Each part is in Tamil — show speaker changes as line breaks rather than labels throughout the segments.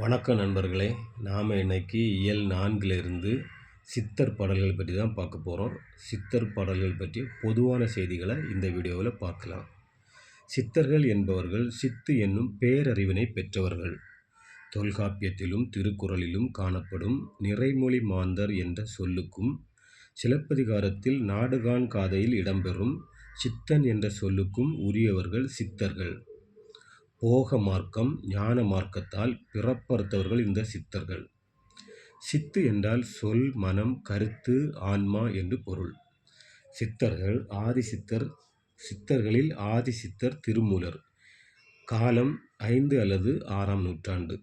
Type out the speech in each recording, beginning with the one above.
வணக்கம் நண்பர்களே நாம் இன்றைக்கி இயல் நான்கிலிருந்து சித்தர் பாடல்கள் பற்றி தான் பார்க்க போகிறோம் சித்தர் பாடல்கள் பற்றி பொதுவான செய்திகளை இந்த வீடியோவில் பார்க்கலாம். சித்தர்கள் என்பவர்கள் சித்து என்னும் பேரறிவினை பெற்றவர்கள். தொல்காப்பியத்திலும் திருக்குறளிலும் காணப்படும் நிறைமொழி மாந்தர் என்ற சொல்லுக்கும் சிலப்பதிகாரத்தில் நாடுகான் காதையில் இடம்பெறும் சித்தன் என்ற சொல்லுக்கும் உரியவர்கள் சித்தர்கள். போக மார்க்கம் ஞான மார்க்கத்தால் பிறப்பறுத்தவர்கள் இந்த சித்தர்கள். சித்து என்றால் சொல் மனம் கருத்து ஆன்மா என்று பொருள். சித்தர்கள் ஆதி சித்தர் சித்தர்களில் ஆதி சித்தர் திருமூலர். காலம் ஐந்து அல்லது ஆறாம் நூற்றாண்டு.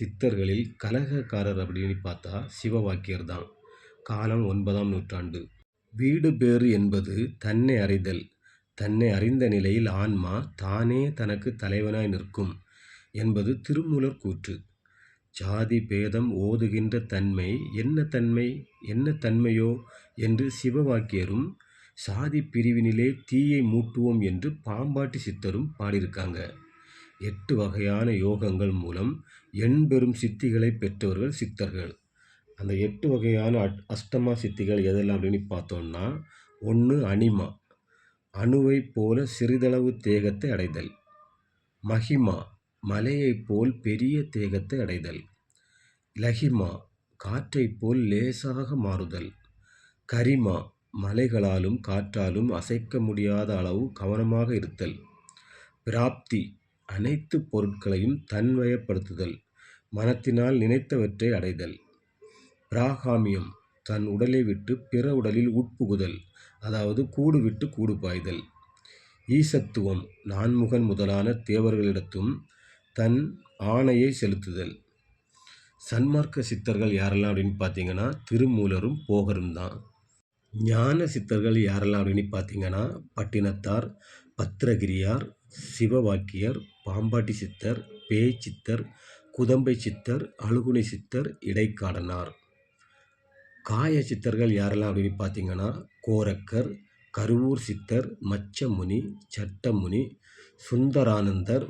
சித்தர்களில் கலகக்காரர் அப்படின்னு பார்த்தா சிவவாக்கியர் தான். காலம் ஒன்பதாம் நூற்றாண்டு. வீடு பேறு என்பது தன்னை அறிதல். தன்னை அறிந்த நிலையில் ஆன்மா தானே தனக்கு தலைவனாய் நிற்கும் என்பது திருமூலர் கூற்று. ஜாதி பேதம் ஓதுகின்ற தன்மை என்ன தன்மை என்ன தன்மையோ என்று சிவவாக்கியரும் சாதி பிரிவினிலே தீயை மூட்டுவோம் என்று பாம்பாட்டி சித்தரும் பாடியிருக்காங்க. எட்டு வகையான யோகங்கள் மூலம் எண்பெரும் சித்திகளை பெற்றவர்கள் சித்தர்கள். அந்த எட்டு வகையான அஷ்டமா சித்திகள் எதெல்லாம் அப்படின்னு பார்த்தோம்னா ஒன்று அனிமா. அணுவைப் போல சிறிதளவு தேகத்தை அடைதல். மஹிமா மலையைப் போல் பெரிய தேகத்தை அடைதல். லஹிமா காற்றைப் போல் லேசாக மாறுதல். கரிமா மலைகளாலும் காற்றாலும் அசைக்க முடியாத அளவு கவனமாக இருத்தல். பிராப்தி அனைத்து பொருட்களையும் தன்வயப்படுத்துதல். மனத்தினால் நினைத்தவற்றை அடைதல். பிராகாமியம் தன் உடலை விட்டு பிற உடலில் உட்புகுதல் அதாவது கூடு விட்டு கூடு பாய்தல். ஈசத்துவம் நான்முகன் முதலான தேவர்களிடத்தும் தன் ஆணையை செலுத்துதல். சன்மார்க்க சித்தர்கள் யாரெல்லாம் அப்படின்னு பார்த்தீங்கன்னா திருமூலரும் போகரும் தான். ஞான சித்தர்கள் யாரெல்லாம் அப்படின்னு பார்த்தீங்கன்னா பட்டினத்தார் பத்திரகிரியார் சிவவாக்கியர் பாம்பாட்டி சித்தர் பேய் சித்தர் குதம்பை சித்தர் அழுகுணை சித்தர் இடைக்காடனார். காய சித்தர்கள் யாரெல்லாம் அப்படின்னு பார்த்தீங்கன்னா கோரக்கர் கருவூர் சித்தர் மச்சமுனி சட்டமுனி சுந்தரானந்தர்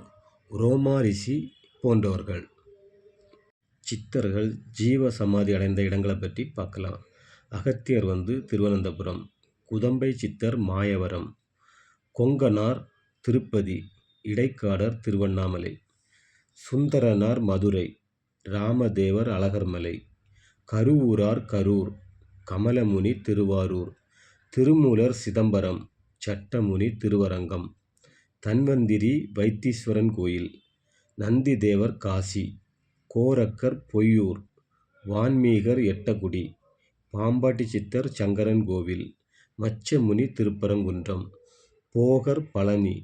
ரோமாரிஷி போன்றவர்கள். சித்தர்கள் ஜீவ சமாதி அடைந்த இடங்களை பற்றி பார்க்கலாம். அகத்தியர் வந்து திருவனந்தபுரம் குதம்பை சித்தர் மாயவரம் கொங்கனார் திருப்பதி இடைக்காடர் திருவண்ணாமலை சுந்தரனார் மதுரை ராமதேவர் அழகர்மலை கருவூரார் கரூர் கமலமுனி திருவாரூர் திருமூலர் சிதம்பரம் சட்டமுனி திருவரங்கம் தன்வந்திரி வைத்தீஸ்வரன் கோயில் நந்தி தேவர் காசி கோரக்கர் பொய்யூர் வான்மீகர் எட்டகுடி பாம்பாட்டி சித்தர் சங்கரன் கோவில் மச்சமுனி திருப்பரங்குன்றம் போகர் பழனி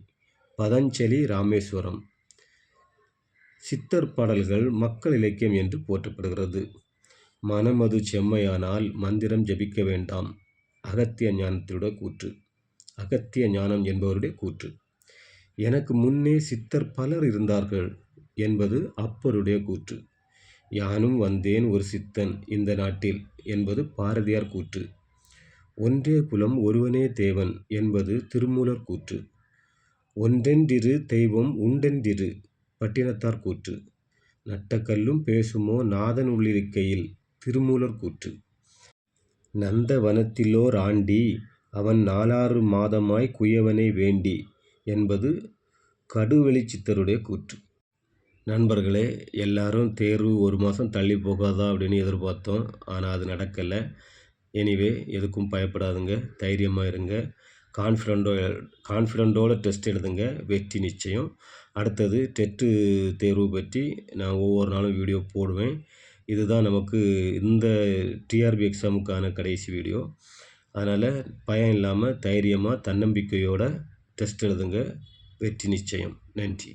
பதஞ்சலி ராமேஸ்வரம். சித்தர் பாடல்கள் மக்கள் இலக்கியம் என்று போற்றப்படுகிறது. மனமது செம்மையானால் மந்திரம் ஜபிக்க வேண்டாம். அகத்திய ஞானத்தினுடைய கூற்று. அகத்திய ஞானம் என்பவருடைய கூற்று. எனக்கு முன்னே சித்தர் பலர் இருந்தார்கள் என்பது அப்பருடைய கூற்று. யானும் வந்தேன் ஒரு சித்தன் இந்த நாட்டில் என்பது பாரதியார் கூற்று. ஒன்றே குலம் ஒருவனே தேவன் என்பது திருமூலர் கூற்று. ஒன்றென்றிரு தெய்வம் உண்டென்றிரு பட்டினத்தார் கூற்று. நட்டக்கல்லும் பேசுமோ நாதன் உள்ளிருக்கையில் திருமூலர் கூற்று. நந்தவனத்திலோர் ஆண்டி அவன் நாலாறு மாதமாய் குயவனை வேண்டி என்பது கடுவெளி சித்தருடைய கூற்று. நண்பர்களே எல்லாரும் தேர்வு ஒரு மாதம் தள்ளி போகாதா அப்படின்னு எதிர்பார்த்தோம். ஆனால் அது நடக்கலை. எனிவே எதுக்கும் பயப்படாதுங்க. தைரியமாக இருங்க. கான்ஃபிடண்டோ கான்ஃபிடண்ட்டோட டெஸ்ட் எழுதுங்க. வெற்றி நிச்சயம். அடுத்தது டெட்டு தேர்வு பற்றி நான் ஒவ்வொரு நாளும் வீடியோ போடுவேன். இதுதான் நமக்கு இந்த டிஆர்பி எக்ஸாமுக்கான கடைசி வீடியோ அதனால் பயம் இல்லாமல் தைரியமாக தன்னம்பிக்கையோடு டெஸ்ட் எழுதுங்க. வெற்றி நிச்சயம். நன்றி.